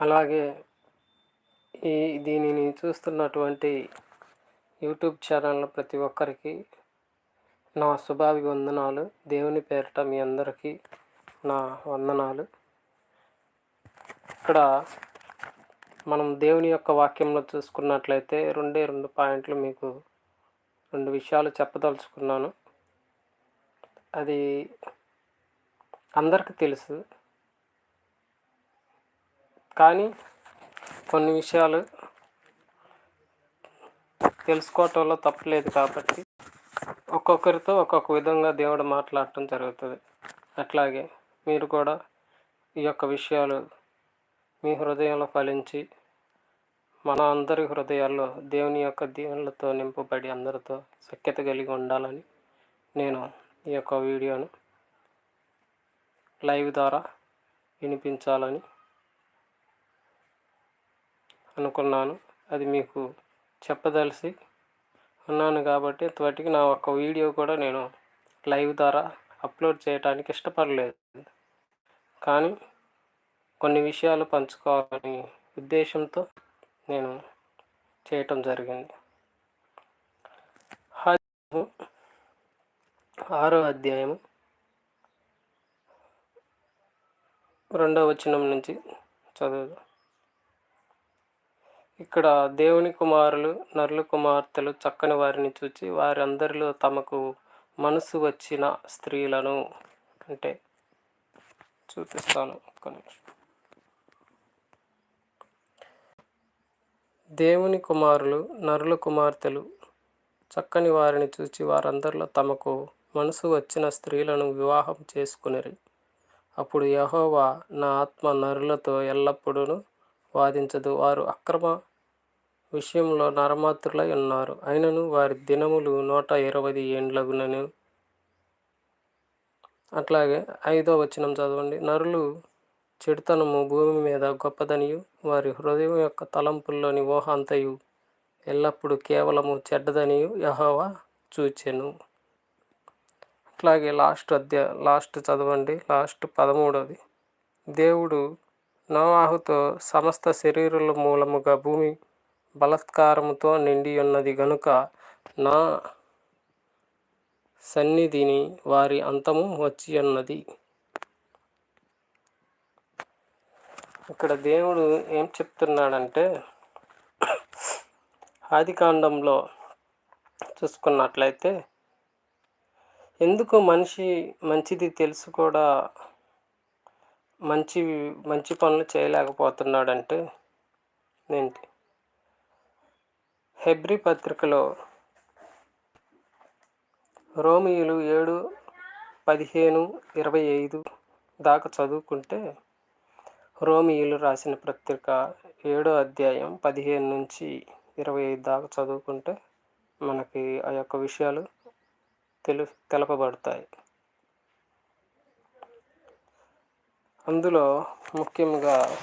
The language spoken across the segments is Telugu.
అలాగే ఈ దీనిని చూస్తున్నటువంటి యూట్యూబ్ ఛానల్ ప్రతి ఒక్కరికి నా శుభాభివందనాలు. దేవుని పేరిట మీ అందరికీ నా వందనాలు. ఇక్కడ మనం దేవుని యొక్క వాక్యంలో చూసుకున్నట్లయితే రెండే రెండు పాయింట్లు మీకు రెండు విషయాలు చెప్పదలుచుకున్నాను. అది అందరికీ తెలుసు. కానీ కొన్ని విషయాలు తెలుసుకోవటంలో తప్పలేదు కాబట్టి ఒక్కొక్కరితో ఒక్కొక్క విధంగా దేవుడు మాట్లాడటం జరుగుతుంది. అట్లాగే మీరు కూడా ఈ యొక్క విషయాలు మీ హృదయంలో ఫలించి మన అందరి హృదయాల్లో దేవుని యొక్క దీవులతో నింపబడి అందరితో సఖ్యత కలిగి ఉండాలని నేను ఈ యొక్క వీడియోను లైవ్ ద్వారా వినిపించాలని అనుకున్నాను. అది మీకు చెప్పదలిసి ఉన్నాను కాబట్టి త్వటికి నా ఒక్క వీడియో కూడా నేను లైవ్ ద్వారా అప్లోడ్ చేయడానికి ఇష్టపడలేదు. కానీ కొన్ని విషయాలు పంచుకోవాలని ఉద్దేశంతో నేను చేయటం జరిగింది. ఆరో అధ్యాయము రెండవ వచనం నుంచి చదువు ఇక్కడ దేవుని కుమారులు నరుల కుమార్తెలు చక్కని వారిని చూచి వారందరిలో తమకు మనసు వచ్చిన స్త్రీలను అంటే చూపిస్తాను. ఒక్క నిమిషం. దేవుని కుమారులు నరుల కుమార్తెలు చక్కని వారిని చూచి వారందరిలో తమకు మనసు వచ్చిన స్త్రీలను వివాహం చేసుకునిరి. అప్పుడు యహోవా నా ఆత్మ నరులతో ఎల్లప్పుడూ వాదించదు. వారు అక్రమ విషయంలో నరమాత్రులై ఉన్నారు. అయినను వారి దినములు నూట ఇరవై ఏండ్లగునను. అట్లాగే ఐదో వచనం చదవండి. నరులు చెడుతనము భూమి మీద గొప్పదనియు వారి హృదయం యొక్క తలంపుల్లోని ఊహ అంతయు ఎల్లప్పుడూ కేవలము చెడ్డదనియు యహోవా చూచెను. అట్లాగే లాస్ట్ అధ్యాయ లాస్ట్ చదవండి. లాస్ట్ పదమూడవది దేవుడు నోవాహుతో సమస్త శరీరుల మూలముగా భూమి బలత్కారముతో నిండి ఉన్నది గనుక నా సన్నిధిని వారి అంతము వచ్చి ఉన్నది ఇక్కడ దేవుడు ఏం చెప్తున్నాడంటే ఆదికాండంలో చూసుకున్నట్లయితే ఎందుకు మనిషి మంచిది తెలుసు కూడా మంచి మంచి పనులు చేయలేకపోతున్నాడంటే ఏంటి? హెబ్రి పత్రికలో రోమియోలు ఏడు పదిహేను ఇరవై ఐదు దాకా చదువుకుంటే రోమియోలు రాసిన పత్రిక ఏడో అధ్యాయం పదిహేను నుంచి ఇరవై ఐదు దాకా చదువుకుంటే మనకి ఆ యొక్క విషయాలు తెలు తెలపబడతాయి. అందులో ముఖ్యంగా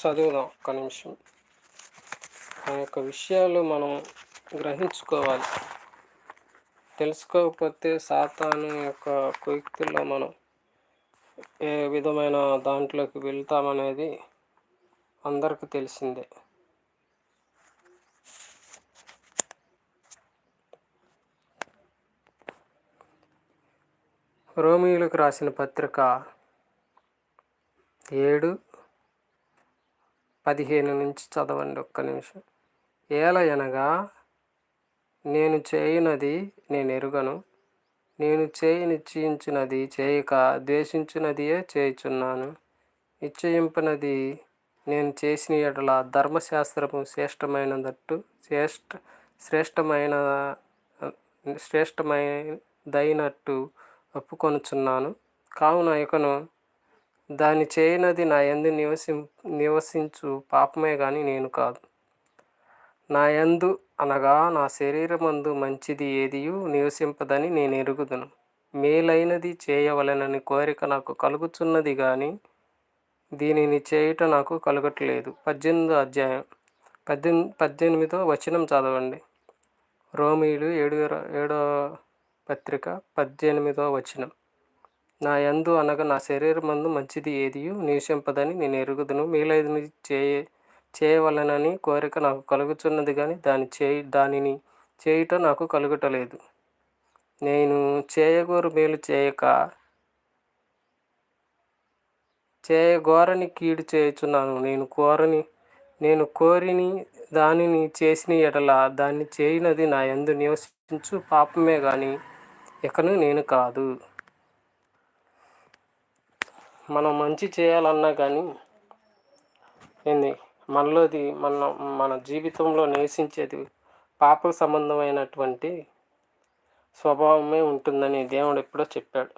చదువుదాం ఒక్క నిమిషం. ఆ యొక్క విషయాలు మనం గ్రహించుకోవాలి. తెలుసుకోకపోతే సాతాను యొక్క కుయుక్తుల్లో మనం ఏ విధమైన దాంట్లోకి వెళ్తామనేది అందరికీ తెలిసిందే. రోమిలకు రాసిన పత్రిక ఏడు పదిహేను నుంచి చదవండి ఒక్క నిమిషం. ఏలయనగా నేను చేయనది నేను ఎరుగను. నేను చేయి నిశ్చయించినది చేయక ద్వేషించినదియే చేయుచున్నాను. నిశ్చయింపనది నేను చేసిన ఎడల ధర్మశాస్త్రము శ్రేష్టమైనదట్టు శ్రేష్ట శ్రేష్టమైన శ్రేష్టమైనదైనట్టు ఒప్పుకొనుచున్నాను. కావున ఇకను దాన్ని చేయనది నా ఎందు నివసి నివసించు పాపమే కానీ నేను కాదు. నా యందు అనగా నా శరీరమందు మంచిది ఏదియు నివసింపదని నేను ఎరుగుదును. మేలైనది చేయవలెనని కోరిక నాకు కలుగుచున్నది కానీ దీనిని చేయుట నాకు కలగట్లేదు. పద్దెనిమిదో అధ్యాయం. పద్దెనిమిది పద్దెనిమిదో వచనం చదవండి. రోమిలు ఏడు ఏడో పత్రిక పద్దెనిమిదో వచనం. నా యందు అనగా నా శరీరమందు మంచిది ఏదియు? నివసింపదని నేను ఎరుగుదును. మీలైదు చేయ చేయవలనని కోరిక నాకు కలుగుచున్నది కానీ దాని చేయి దానిని చేయుట నాకు కలుగుటలేదు. నేను చేయగోరు మేలు చేయక చేయగోరని కీడు చేయుచున్నాను. నేను కోరని నేను కోరిని దానిని చేసిన ఎడల దాన్ని చేయనది నా యందు నివసించు పాపమే కానీ ఇకను నేను కాదు. మనం మంచి చేయాలన్నా కానీ ఏంది? మనలోది మన మన జీవితంలో నివసించేది పాప సంబంధమైనటువంటి స్వభావమే ఉంటుందని దేవుడు ఎప్పుడో చెప్పాడు.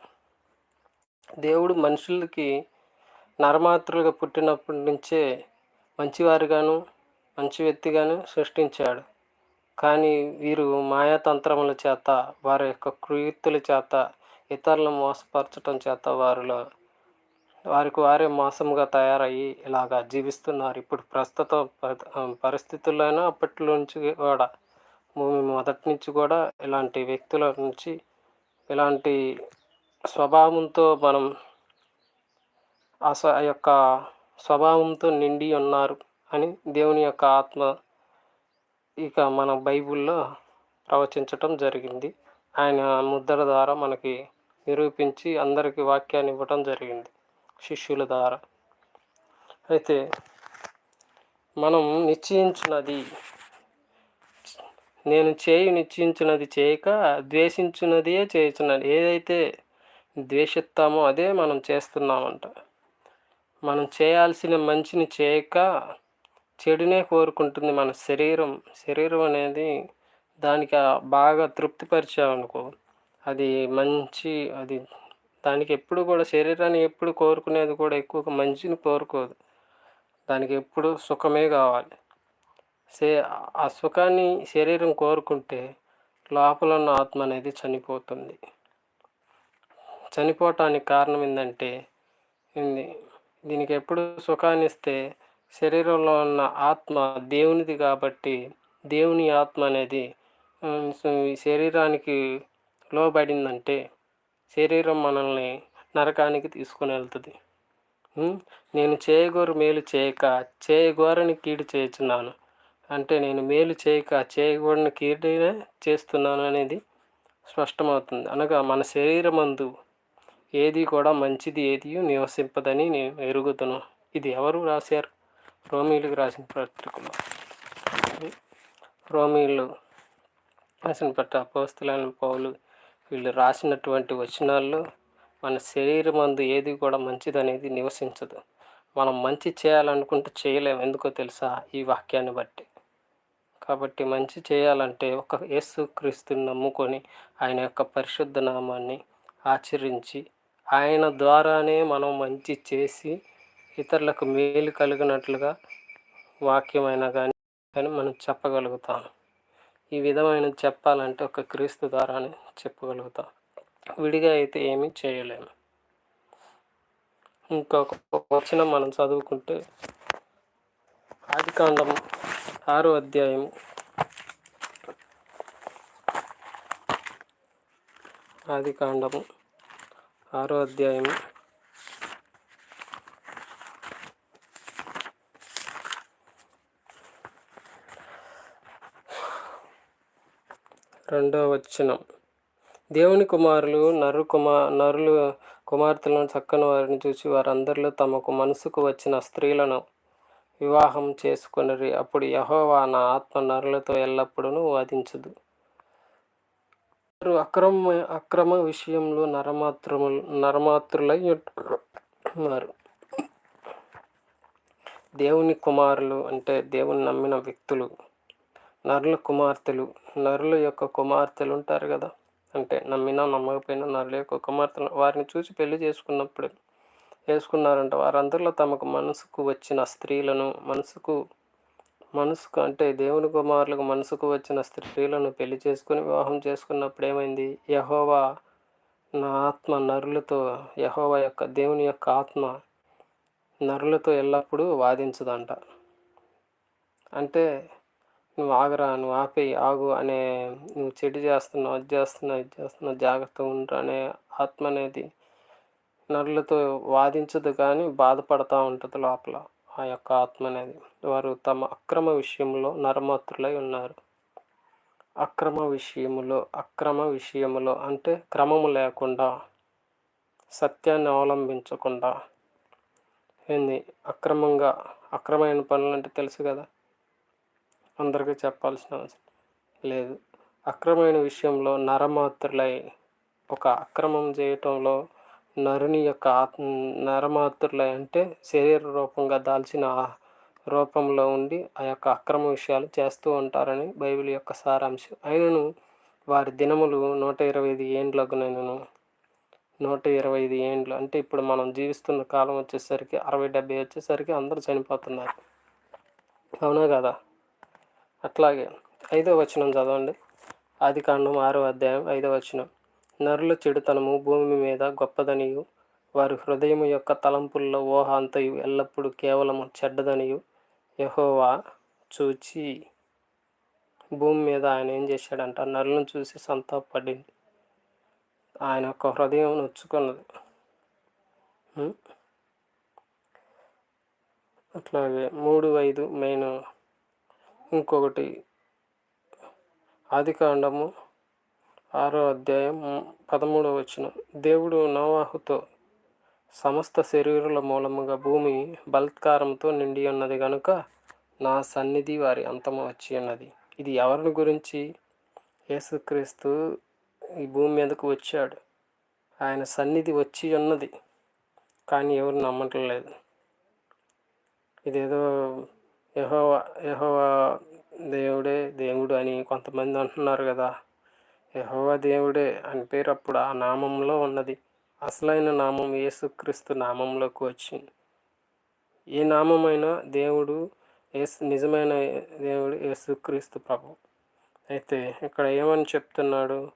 దేవుడు మనుషులకి నరమాతృలుగా పుట్టినప్పటి నుంచే మంచివారుగాను మంచి వ్యక్తిగాను సృష్టించాడు. కానీ వీరు మాయాతంత్రముల చేత వారి యొక్క కృత్యుల చేత ఇతరులను మోసపరచటం చేత వారిలో వారికి వారే మోసంగా తయారయ్యి ఇలాగా జీవిస్తున్నారు. ఇప్పుడు ప్రస్తుత పరిస్థితుల్లోనూ అప్పట్లో నుంచి కూడా భూమి మొదటి నుంచి కూడా ఇలాంటి వ్యక్తుల నుంచి ఇలాంటి స్వభావంతో మనం ఆ యొక్క స్వభావంతో నిండి ఉన్నారు అని దేవుని యొక్క ఆత్మ ఇక మన బైబిల్లో ప్రవచించటం జరిగింది. ఆయన ముద్ర ద్వారా మనకి నిరూపించి అందరికీ వాక్యాన్ని ఇవ్వటం జరిగింది శిష్యుల ద్వారా. అయితే మనం నిశ్చయించినది నేను చేయి నిశ్చయించినది చేయక ద్వేషించినదియే చేయుచున్నది. ఏదైతే ద్వేషిస్తామో అదే మనం చేస్తున్నామంట. మనం చేయాల్సిన మంచిని చేయక చెడునే కోరుకుంటుంది మన శరీరం. శరీరం అనేది దానికి బాగా తృప్తిపరిచామనుకో అది మంచి అది దానికి ఎప్పుడు కూడా శరీరాన్ని ఎప్పుడు కోరుకునేది కూడా ఎక్కువగా మంచిని కోరుకోదు. దానికి ఎప్పుడు సుఖమే కావాలి. సే ఆ సుఖాన్ని శరీరం కోరుకుంటే లోపల ఉన్న ఆత్మ అనేది చనిపోతుంది. చనిపోవటానికి కారణం ఏంటంటే దీనికి ఎప్పుడు సుఖాన్ని ఇస్తే శరీరంలో ఉన్న ఆత్మ దేవునిది కాబట్టి దేవుని ఆత్మ అనేది శరీరానికి లోబడిందంటే శరీరం మనల్ని నరకానికి తీసుకుని వెళ్తుంది. నేను చేయగోరు మేలు చేయక చేయగోరని కీడు చేస్తున్నాను. అంటే నేను మేలు చేయక చేయకూడని కీడునే చేస్తున్నాను అనేది స్పష్టమవుతుంది. అనగా మన శరీరమందు ఏది కూడా మంచిది ఏది నివసింపదని నేను ఎరుగుతును ఇది ఎవరు రాశారు? రోమీలకు రాసిన పత్రికలు రోమీలు రాసిన పట్ట అపోస్తులైన పౌలు వీళ్ళు రాసినటువంటి వచనాల్లో మన శరీరం అందు ఏది కూడా మంచిది అనేది నివసించదు. మనం మంచి చేయాలనుకుంటే చేయలేం. ఎందుకో తెలుసా? ఈ వాక్యాన్ని బట్టి. కాబట్టి మంచి చేయాలంటే ఒక యేసు క్రీస్తుని నమ్ముకొని ఆయన యొక్క పరిశుద్ధ నామాన్ని ఆచరించి ఆయన ద్వారానే మనం మంచి చేసి ఇతరులకు మేలు కలిగినట్లుగా వాక్యమైనా కానీ కానీ మనం చెప్పగలుగుతాం. ఈ విధమైన చెప్పాలంటే ఒక క్రీస్తు ద్వారానే చెప్పగలుగుతాం. విడిగా అయితే ఏమీ చేయలేము ఇంకొక వచ్చిన మనం చదువుకుంటే ఆదికాండం ఆరో అధ్యాయం ఆదికాండము ఆరో అధ్యాయం రెండవ వచనం. దేవుని కుమారులు నరు కుమార్ నరులు కుమార్తెలను చక్కని వారిని చూసి వారందరిలో తమకు మనసుకు వచ్చిన స్త్రీలను వివాహం చేసుకుని అప్పుడు యహోవా నా ఆత్మ నరులతో ఎల్లప్పుడూ వాదించదు. వారు అక్రమ అక్రమ విషయంలో నరమాత్రములు నరమాత్రులై ఉన్నారు దేవుని కుమారులు అంటే దేవుని నమ్మిన వ్యక్తులు. నరుల కుమార్తెలు నరుల యొక్క కుమార్తెలు ఉంటారు కదా. అంటే నమ్మినా నమ్మకపోయినా నరుల యొక్క కుమార్తెలు వారిని చూసి పెళ్ళి చేసుకున్నప్పుడు వేసుకున్నారంట. వారందరిలో తమకు మనసుకు వచ్చిన స్త్రీలను మనసుకు మనసుకు అంటే దేవుని కుమారులకు మనసుకు వచ్చిన స్త్రీలను పెళ్ళి చేసుకుని వివాహం చేసుకున్నప్పుడు ఏమైంది? యహోవా నా ఆత్మ నరులతో యహోవా యొక్క దేవుని యొక్క ఆత్మ నరులతో ఎల్లప్పుడూ వాదించదంట. అంటే నువ్వు ఆగరా నువ్వు ఆపేయి ఆగు అనే నువ్వు చెడు చేస్తున్నావు అది చేస్తున్నావు ఇది చేస్తున్నావు జాగ్రత్తగా ఉండరా అనే ఆత్మ అనేది నరులతో వాదించదు కానీ బాధపడుతూ ఉంటుంది లోపల ఆ యొక్క ఆత్మ అనేది. వారు తమ అక్రమ విషయంలో నరమాత్రులై ఉన్నారు. అక్రమ విషయములో అక్రమ విషయములో అంటే క్రమము లేకుండా సత్యాన్ని అవలంబించకుండా. ఏంది? అక్రమంగా అక్రమైన పనులు అంటే తెలుసు కదా? అందరికీ చెప్పాల్సిన అవసరం లేదు. అక్రమైన విషయంలో నరమాత్రులై ఒక అక్రమం చేయటంలో నరుని యొక్క ఆత్మ నరమాత్రులై అంటే శరీర రూపంగా దాల్చిన రూపంలో ఉండి ఆ యొక్క అక్రమ విషయాలు చేస్తూ ఉంటారని బైబిల్ యొక్క సారాంశం. అయినను వారి దినములు నూట ఇరవై ఐదు ఏండ్లకు నేను నూట ఇరవై ఐదు ఏండ్లు అంటే ఇప్పుడు మనం జీవిస్తున్న కాలం వచ్చేసరికి అరవై డెబ్బై వచ్చేసరికి అందరూ చనిపోతున్నారు. అవునా కదా? అట్లాగే ఐదో వచనం చదవండి. ఆది కాండం ఆరో అధ్యాయం ఐదో వచనం. నరుల చెడుతనము భూమి మీద గొప్పదనియు. వారి హృదయం యొక్క తలంపుల్లో ఊహ అంతయు. ఎల్లప్పుడూ కేవలము చెడ్డదనియు. యహోవా చూచి భూమి మీద ఆయన ఏం చేశాడంట? నరులను చూసి సంతాపడింది ఆయన యొక్క హృదయం నొచ్చుకున్నది. అట్లాగే మూడు ఐదు మెయిన్ ఇంకొకటి ఆదికాండము ఆరో అధ్యాయం పదమూడవ వచ్చిన దేవుడు నోవాహుతో సమస్త శరీరుల మూలముగా భూమి బలత్కారంతో నిండి ఉన్నది కనుక నా సన్నిధి వారి అంతము వచ్చి ఉన్నది. ఇది ఎవరిని గురించి? యేసుక్రీస్తు ఈ భూమి మీదకు వచ్చాడు. ఆయన సన్నిధి వచ్చి ఉన్నది. కానీ ఎవరు నమ్మట్లేదు. ఇదేదో యహోవా యహోవా దేవుడే దేవుడు అని కొంతమంది అంటున్నారు కదా. యహోవా దేవుడే అని పేరు అప్పుడు ఆ నామంలో ఉన్నది. అసలైన నామం యేసుక్రీస్తు నామంలోకి వచ్చింది. ఏ నామమైన దేవుడు యేసు నిజమైన దేవుడు యేసుక్రీస్తు ప్రభు. అయితే ఇక్కడ ఏమని చెప్తున్నాడు?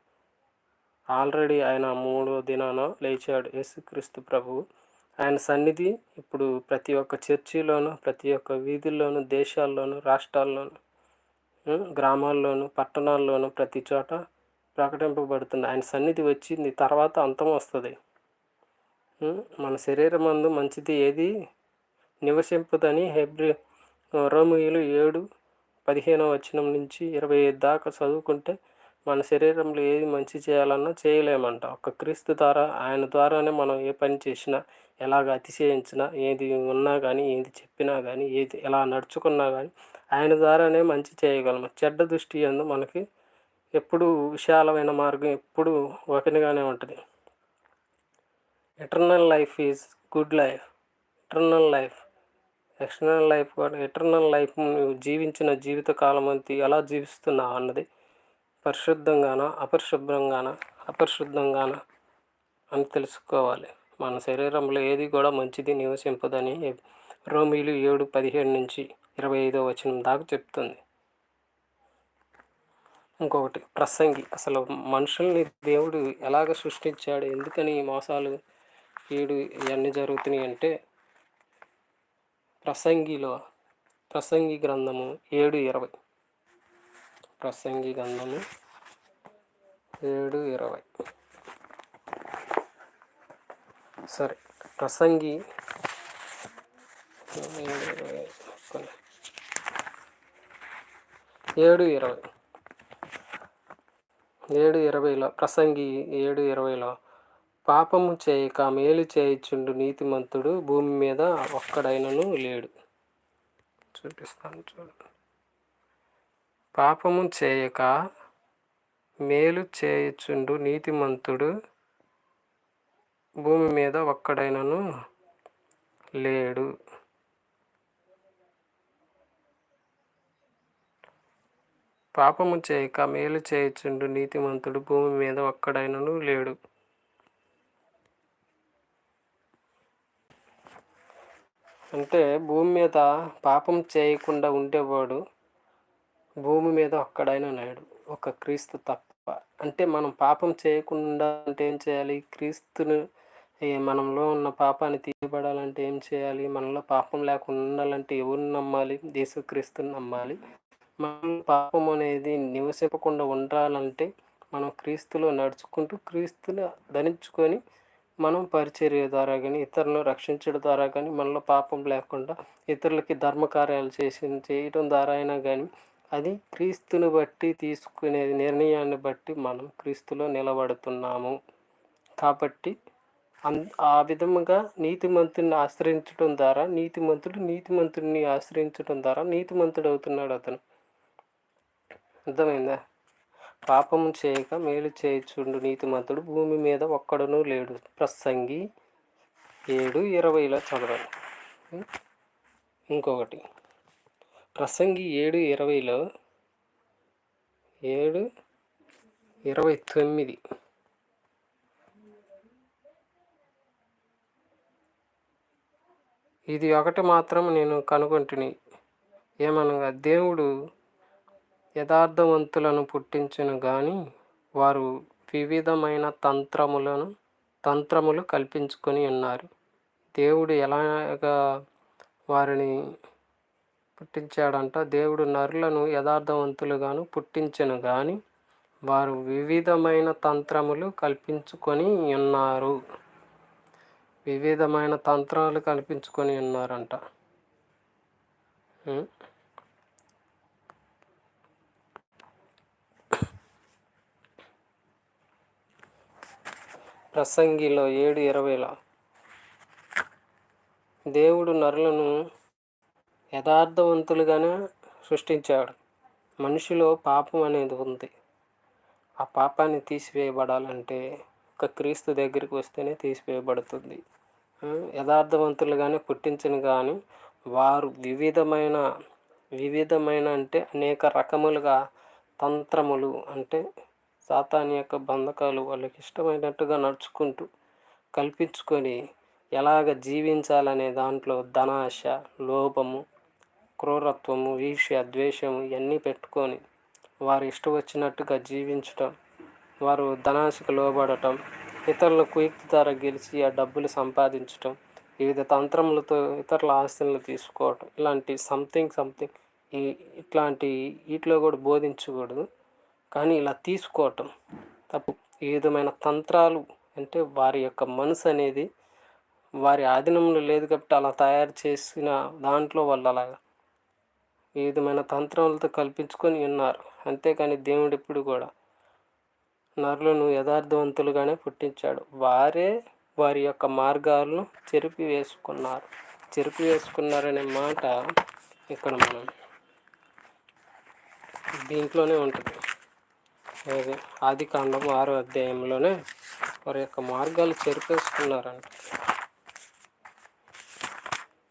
ఆల్రెడీ ఆయన మూడో దినాన లేచాడు యేసుక్రీస్తు ప్రభు. ఆయన సన్నిధి ఇప్పుడు ప్రతి ఒక్క చర్చిలోను ప్రతి ఒక్క వీధుల్లోనూ దేశాల్లోనూ రాష్ట్రాల్లోనూ గ్రామాల్లోను గ్రామాల్లోనూ పట్టణాల్లోనూ ప్రతి చోట ప్రకటింపబడుతుంది. ఆయన సన్నిధి వచ్చింది తర్వాత అంతం వస్తుంది. మన శరీరం మందు మంచిది ఏది? నివసింపదని హెబ్రి రోమియోలు ఏడు పదిహేనో వచనం నుంచి ఇరవై ఐదు దాకా చదువుకుంటే మన శరీరంలో ఏది మంచి చేయాలన్నా చేయలేమంట. ఒక క్రీస్తు ద్వారా ఆయన ద్వారానే మనం ఏ పని చేసినా ఎలాగ అతిశయించినా ఏది ఉన్నా కానీ ఏది చెప్పినా కానీ ఏది ఎలా నడుచుకున్నా కానీ ఆయన ద్వారానే మంచి చేయగలము చెడ్డ దృష్టి అందు మనకి ఎప్పుడు విశాలమైన మార్గం ఎప్పుడు ఒకనిగానే ఉంటుంది. Eternal life is good life eternal life external life కూడా ఎటర్నల్ లైఫ్ నువ్వు జీవించిన జీవిత కాలం అంతా ఎలా జీవిస్తున్నావు అన్నది పరిశుద్ధంగాన అపరిశుభ్రంగాన అపరిశుద్ధంగాన అని తెలుసుకోవాలి. మన శరీరంలో ఏది కూడా మంచిది నివసింపదని రోమిలు ఏడు పదిహేడు నుంచి ఇరవై ఐదో వచనం దాకా చెప్తుంది. ఇంకొకటి ప్రసంగి అసలు మనుషుల్ని దేవుడు ఎలాగ సృష్టించాడు? ఎందుకని ఈ మోసాలు ఏడు ఇవన్నీ జరుగుతున్నాయి అంటే ప్రసంగిలో ప్రసంగి గ్రంథము ఏడు ఇరవై. ప్రసంగి గ్రంథము ఏడు ఇరవై. సరే ప్రసంగి. ఏడు ఇరవై. ఏడు ఏడు ఇరవైలో ప్రసంగి ఏడు ఇరవైలో పాపము చేయక మేలు చేయుచుండు నీతిమంతుడు భూమి మీద ఒక్కడైనను లేడు. చూపిస్తాను చూడండి పాపము చేయక మేలు చేయుచుండు నీతిమంతుడు భూమి మీద ఒక్కడైనను లేడు. పాపము చేయక మేలు చేయుచుండు నీతిమంతుడు భూమి మీద ఒక్కడైనను లేడు. అంటే భూమి మీద పాపం చేయకుండా ఉండేవాడు భూమి మీద ఒక్కడైనా లేడు. ఒక క్రీస్తు తప్ప. అంటే మనం పాపం చేయకుండా అంటే ఏం చేయాలి? క్రీస్తును మనలో ఉన్న పాపాన్ని తీయబడాలంటే ఏం చేయాలి? మనలో పాపం లేకుండా ఉండాలంటే ఎవరిని నమ్మాలి? యేసుక్రీస్తుని నమ్మాలి. మనం పాపం అనేది నివసింపకుండా ఉండాలంటే మనం క్రీస్తులో నడుచుకుంటూ క్రీస్తుని ధరించుకొని మనం పరిచర్య ద్వారా కానీ ఇతరులను రక్షించడం ద్వారా కానీ మనలో పాపం లేకుండా ఇతరులకి ధర్మకార్యాలు చేసి చేయటం ద్వారా అయినా కానీ అది క్రీస్తుని బట్టి తీసుకునే నిర్ణయాన్ని బట్టి మనం క్రీస్తులో నిలబడుతున్నాము. కాబట్టి ఆ విధముగా నీతిమంతుడిని ఆశ్రయించడం ద్వారా నీతిమంతుడు నీతిమంతుడిని ఆశ్రయించడం ద్వారా నీతిమంతుడు అవుతున్నాడు అతను. అర్థమైందా? పాపము చేయక మేలు చేయుచుండు నీతిమంతుడు భూమి మీద ఒక్కడనూ లేడు. ప్రసంగి ఏడు ఇరవైలో చదవాలి. ఇంకొకటి. ప్రసంగి ఏడు ఇరవైలో ఏడు ఇరవై తొమ్మిది. ఇది ఒకటి మాత్రం నేను కనుగొంటుని. ఏమనగా దేవుడు యథార్థవంతులను పుట్టించును కానీ వారు వివిధమైన తంత్రములను తంత్రములు కల్పించుకొని ఉన్నారు. దేవుడు ఎలాగా వారిని పుట్టించాడంట దేవుడు నరులను యథార్థవంతులుగాను పుట్టించను కానీ వారు వివిధమైన తంత్రములు కల్పించుకొని ఉన్నారు. వివిధమైన తంత్రాలు కల్పించుకొని ఉన్నారంట. ప్రసంగిలో ఏడు ఇరవైలో దేవుడు నరులను యథార్థవంతులుగానే సృష్టించాడు. మనిషిలో పాపం అనేది ఉంది. ఆ పాపాన్ని తీసివేయబడాలంటే ఒక క్రీస్తు దగ్గరికి వస్తేనే తీసివేయబడుతుంది. యథార్థవంతులుగానే పుట్టించను కానీ వారు వివిధమైన వివిధమైన అంటే అనేక రకములుగా తంత్రములు అంటే సాతాన్ యొక్క బంధకాలు వాళ్ళకి ఇష్టమైనట్టుగా నడుచుకుంటూ కల్పించుకొని ఎలాగ జీవించాలనే దాంట్లో ధనాశ లోపము క్రూరత్వము ఈర్ష్య ద్వేషము ఇవన్నీ పెట్టుకొని వారు ఇష్టం వచ్చినట్టుగా జీవించటం వారు ధనాశకు లోబడటం ఇతరుల కుయుక్తి ద్వారా గెలిచి ఆ డబ్బులు సంపాదించటం వివిధ తంత్రములతో ఇతరుల ఆస్తులను తీసుకోవటం ఇలాంటి సంథింగ్ సంథింగ్ ఈ ఇట్లాంటి వీటిలో కూడా బోధించకూడదు. కానీ ఇలా తీసుకోవటం తప్పు. ఈ విధమైన తంత్రాలు అంటే వారి యొక్క మనసు అనేది వారి ఆధీనంలో లేదు కాబట్టి అలా తయారు చేసిన దాంట్లో వాళ్ళు అలాగా ఈ విధమైన తంత్రాలతో కల్పించుకొని ఉన్నారు. అంతేకాని దేవుడు ఎప్పుడు కూడా నరులను యథార్థవంతులుగానే పుట్టించాడు. వారే వారి యొక్క మార్గాలను చెరిపి వేసుకున్నారు చెరిపి వేసుకున్నారనే మాట ఇక్కడ మనం దీంట్లోనే ఉంటుంది. ఆది కాండం ఆరో అధ్యాయంలోనే వారి యొక్క మార్గాలు చెరిపేసుకున్నారంట.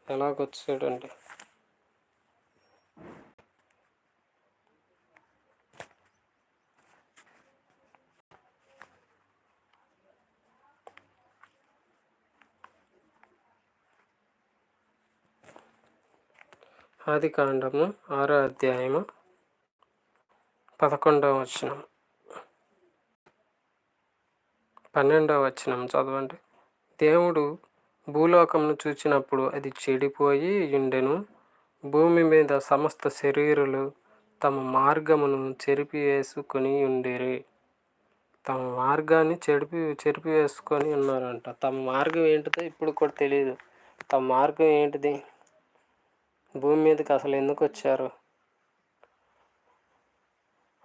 ఎలాగొచ్చాడంటే ఆది కాండము ఆరో అధ్యాయము పదకొండవ వచనం. పన్నెండవ వచనం చదవండి. దేవుడు భూలోకంను చూచినప్పుడు అది చెడిపోయి ఉండెను. భూమి మీద సమస్త శరీరులు తమ మార్గమును చెరిపి వేసుకొని ఉండేరి. తమ మార్గాన్ని చెడిపి చెరిపి వేసుకొని ఉన్నారంట. తమ మార్గం ఏంటిదో ఇప్పుడు కూడా తెలియదు తమ మార్గం ఏంటిది? భూమి మీదకి అసలు ఎందుకు వచ్చారు?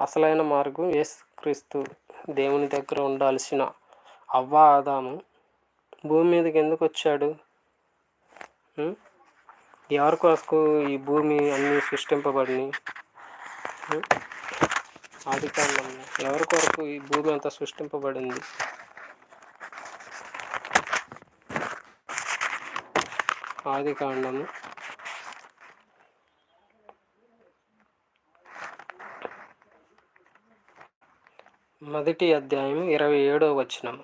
అసలైన మార్గం యేసుక్రీస్తు దేవుని దగ్గర ఉండాల్సిన అవ్వ ఆదాము. భూమి మీదకి ఎందుకు వచ్చాడు? ఎవరి కొరకు ఈ భూమి అన్నీ సృష్టింపబడినాయి ఆది కాలంలో ఎవరి కొరకు ఈ భూమి అంతా సృష్టింపబడింది? ఆది కాండము. మొదటి అధ్యాయం ఇరవై ఏడో వచనం.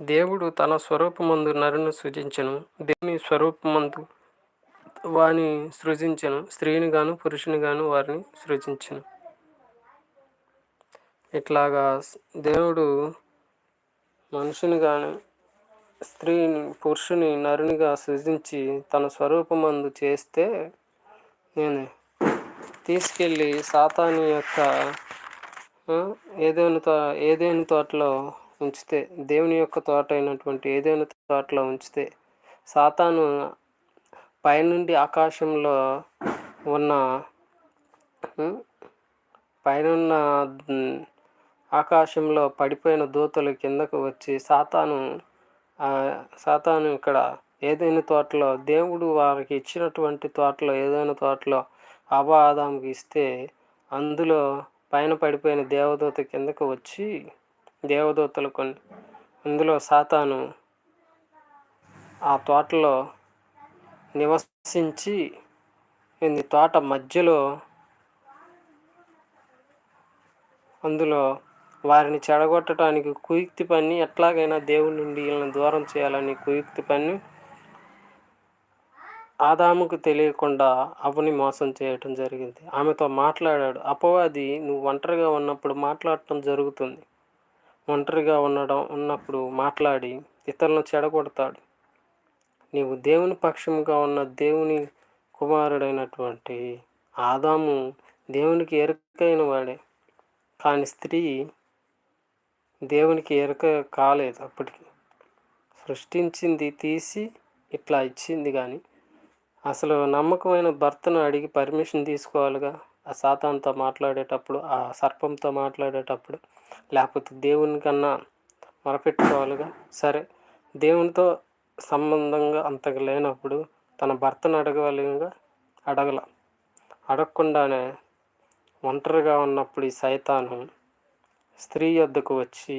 దేవుడు తన స్వరూపమందు నరును సృజించను దేవుని స్వరూపమందు వాని సృజించను స్త్రీని గాను పురుషుని గాను వారిని సృజించను. ఇట్లాగా దేవుడు మనుషుని కానీ స్త్రీని పురుషుని నరునిగా సృజించి తన స్వరూపమందు చేస్తే నేను తీసుకెళ్ళి సాతాని యొక్క ఏదేని తో ఏదేని తోటలో ఉంచితే దేవుని యొక్క తోట అయినటువంటి ఏదేని తోటలో ఉంచితే సాతాను పైనుండి ఆకాశంలో ఉన్న పైనున్న ఆకాశంలో పడిపోయిన దూతలు కిందకు వచ్చి సాతాను సాతాను ఇక్కడ ఏదైనా తోటలో దేవుడు వారికి ఇచ్చినటువంటి తోటలో ఏదైనా తోటలో అబా ఆదాముకి ఇస్తే అందులో పైన పడిపోయిన దేవదూత కిందకు వచ్చి దేవదూతలు కొన్ని అందులో సాతాను ఆ తోటలో నివసించి తోట మధ్యలో అందులో వారిని చెడగొట్టడానికి కుయుక్తి పని ఎట్లాగైనా దేవుడి నుండి వీళ్ళని దూరం చేయాలని కుయుక్తి పని ఆదాముకు తెలియకుండా అవని మోసం చేయటం జరిగింది. ఆమెతో మాట్లాడాడు అపవాది నువ్వు ఒంటరిగా ఉన్నప్పుడు మాట్లాడటం జరుగుతుంది. ఒంటరిగా ఉండడం ఉన్నప్పుడు మాట్లాడి ఇతరులను చెడగొడతాడు. నీవు దేవుని పక్షముగా ఉన్న దేవుని కుమారుడైనటువంటి ఆదాము దేవునికి ఎరుకైన వాడే. కానీ స్త్రీ దేవునికి ఎరుక కాలేదు అప్పటికి. సృష్టించింది తీసి ఇట్లా ఇచ్చింది కానీ అసలు నమ్మకమైన భర్తను అడిగి పర్మిషన్ తీసుకోవాలిగా ఆ సాతాన్తో మాట్లాడేటప్పుడు ఆ సర్పంతో మాట్లాడేటప్పుడు లేకపోతే దేవుని కన్నా మొరపెట్టుకోవాలిగా? సరే దేవునితో సంబంధంగా అంతగా లేనప్పుడు తన భర్తను అడగవలిగా? అడగల. అడగకుండానే ఒంటరిగా ఉన్నప్పుడు ఈ సైతాను స్త్రీ వద్దకు వచ్చి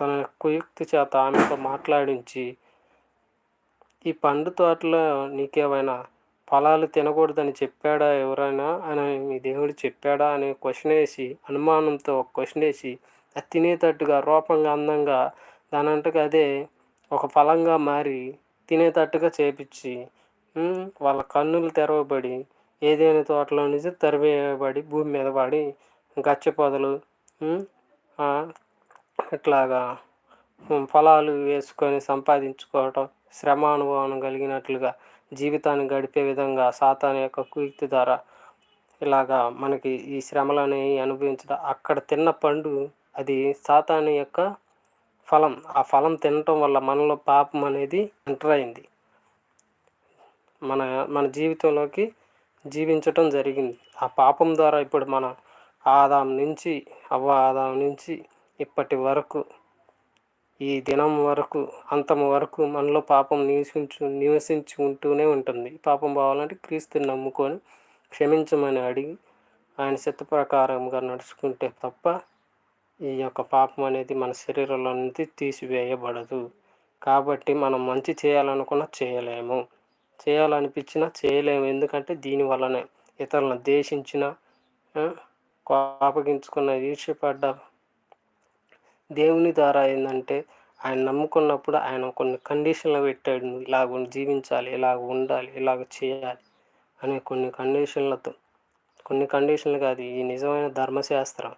తన కుయుక్తి చేత ఆమెతో మాట్లాడించి ఈ పండు తోటలో నీకేమైనా ఫలాలు తినకూడదని చెప్పాడా ఎవరైనా అని మీ దేవుడు చెప్పాడా అని క్వశ్చన్ వేసి అనుమానంతో ఒక క్వశ్చన్ వేసి అది తినేటట్టుగా రూపంగా అందంగా దానంతకు అదే ఒక ఫలంగా మారి తినేటట్టుగా చేపించి వాళ్ళ కన్నులు తెరవబడి ఏదైనా తోటలో నుంచి తరివేయబడి భూమి మీద పడి గచ్చ పొదలు ఇట్లాగా ఫలాలు వేసుకొని సంపాదించుకోవటం శ్రమ అనుభవం కలిగినట్లుగా జీవితాన్ని గడిపే విధంగా సాతాన్ యొక్క కుయుక్తి ద్వారా ఇలాగా మనకి ఈ శ్రమలని అనుభవించడం అక్కడ తిన్న పండు అది సాతాను యొక్క ఫలం. ఆ ఫలం తినటం వల్ల మనలో పాపం అనేది ఎంటర్ అయింది. మన మన జీవితంలోకి జీవించటం జరిగింది. ఆ పాపం ద్వారా ఇప్పుడు మన ఆదాం నుంచి అవ్వ ఆదాం నుంచి ఇప్పటి వరకు ఈ దినం వరకు అంతం వరకు మనలో పాపం నివసించు నివసించి ఉంటూనే ఉంటుంది. పాపం పోవాలంటే క్రీస్తుని నమ్ముకొని క్షమించమని అడిగి ఆయన చిత్త ప్రకారంగా నడుచుకుంటే తప్ప ఈ యొక్క పాపం అనేది మన శరీరంలో నుంచి తీసివేయబడదు. కాబట్టి మనం మంచి చేయాలనుకున్న చేయలేము. చేయాలనిపించినా చేయలేము. ఎందుకంటే దీనివల్లనే ఇతరులను దేశించిన కోపగించుకున్న ఈర్ష్యపడ్డ దేవుని ద్వారా ఏంటంటే ఆయన నమ్ముకున్నప్పుడు ఆయన కొన్ని కండిషన్లు పెట్టాడు. ఇలాగ జీవించాలి ఇలాగ ఉండాలి ఇలాగ చేయాలి అనే కొన్ని కండిషన్లతో. కొన్ని కండిషన్లు కాదు ఈ నిజమైన ధర్మశాస్త్రం.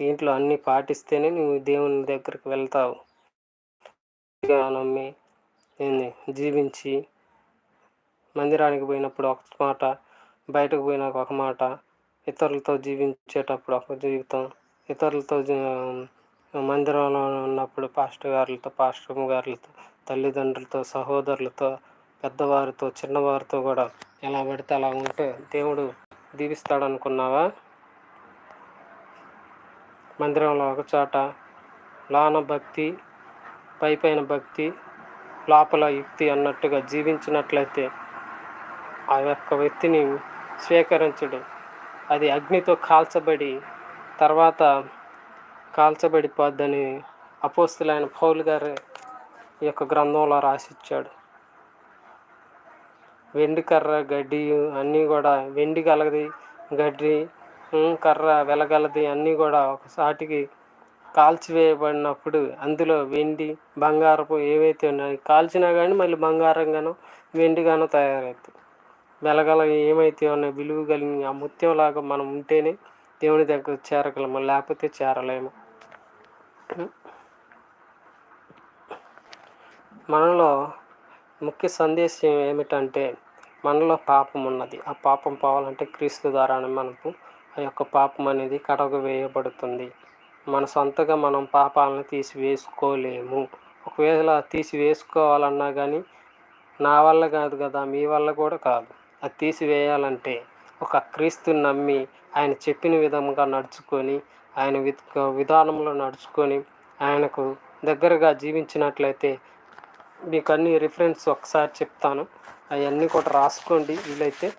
దీంట్లో అన్నీ పాటిస్తేనే నువ్వు దేవుని దగ్గరికి వెళ్తావు. నమ్మి జీవించి మందిరానికి పోయినప్పుడు ఒక మాట బయటకు పోయినాక ఒక మాట ఇతరులతో జీవించేటప్పుడు ఒక జీవితం ఇతరులతో మందిరంలో ఉన్నప్పుడు పాస్టర్ గారులతో పాస్టర్ గారులతో తల్లిదండ్రులతో సహోదరులతో పెద్దవారితో చిన్నవారితో కూడా ఎలా పడితే అలా ఉంటే దేవుడు దీవిస్తాడు అనుకున్నావా మందిరంలో ఒక చోట లాన భక్తి పై పైన భక్తి లోపల యుక్తి అన్నట్టుగా జీవించినట్లయితే ఆ యొక్క వ్యక్తిని స్వీకరించడం. అది అగ్నితో కాల్చబడి తర్వాత కాల్చబడిపోద్దని అపోస్తులైన పౌలు గారి ఈ యొక్క గ్రంథంలో రాసిచ్చాడు. వెండి కర్ర గడ్డి అన్నీ కూడా వెండి కలగది గడ్డి కర్ర వెలగలది అన్నీ కూడా ఒకసాటికి కాల్చివేయబడినప్పుడు అందులో వెండి బంగారపు ఏవైతే ఉన్నాయో కాల్చినా కానీ మళ్ళీ బంగారంగానో వెండిగానో తయారవుతుంది వెలగల ఏమైతే ఉన్నాయో విలువ కలిగిన ఆ ముత్యంలాగా మనం ఉంటేనే దేవుని దగ్గర చేరగలము లేకపోతే చేరలేము. మనలో ముఖ్య సందేశం ఏమిటంటే మనలో పాపం ఉన్నది. ఆ పాపం పోవాలంటే క్రీస్తు ద్వారానే మనకు ఆ యొక్క పాపం అనేది కడగ వేయబడుతుంది. మన సొంతగా మనం పాపాలను తీసివేసుకోలేము. ఒకవేళ తీసివేసుకోవాలన్నా కానీ నా వల్ల కాదు కదా మీ వల్ల కూడా కాదు. అది తీసివేయాలంటే ఒక క్రీస్తుని నమ్మి ఆయన చెప్పిన విధంగా నడుచుకొని ఆయన విధానంలో నడుచుకొని ఆయనకు దగ్గరగా జీవించినట్లయితే మీకు అన్ని రిఫరెన్స్ ఒకసారి చెప్తాను. అవన్నీ కూడా రాసుకోండి. వీలైతే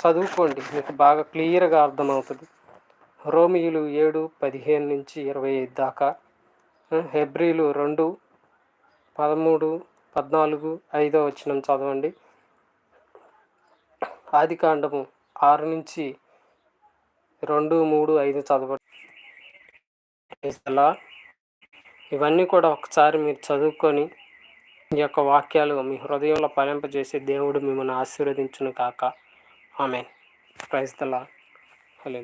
చదువుకోండి. మీకు బాగా క్లియర్గా అర్థమవుతుంది. రోమియులు ఏడు పదిహేను నుంచి ఇరవై ఐదు దాకా. హెబ్రిలు రెండు పదమూడు పద్నాలుగు ఐదో వచ్చిన చదవండి. ఆది కాండము ఆరు నుంచి రెండు మూడు ఐదు చదవండి ఇవన్నీ కూడా ఒకసారి మీరు చదువుకొని ఈ యొక్క వాక్యాలు మీ హృదయంలో పలింపజేసి దేవుడు మిమ్మల్ని ఆశీర్వదించును కాక. ఆమె ప్రైజ్ దలా హలో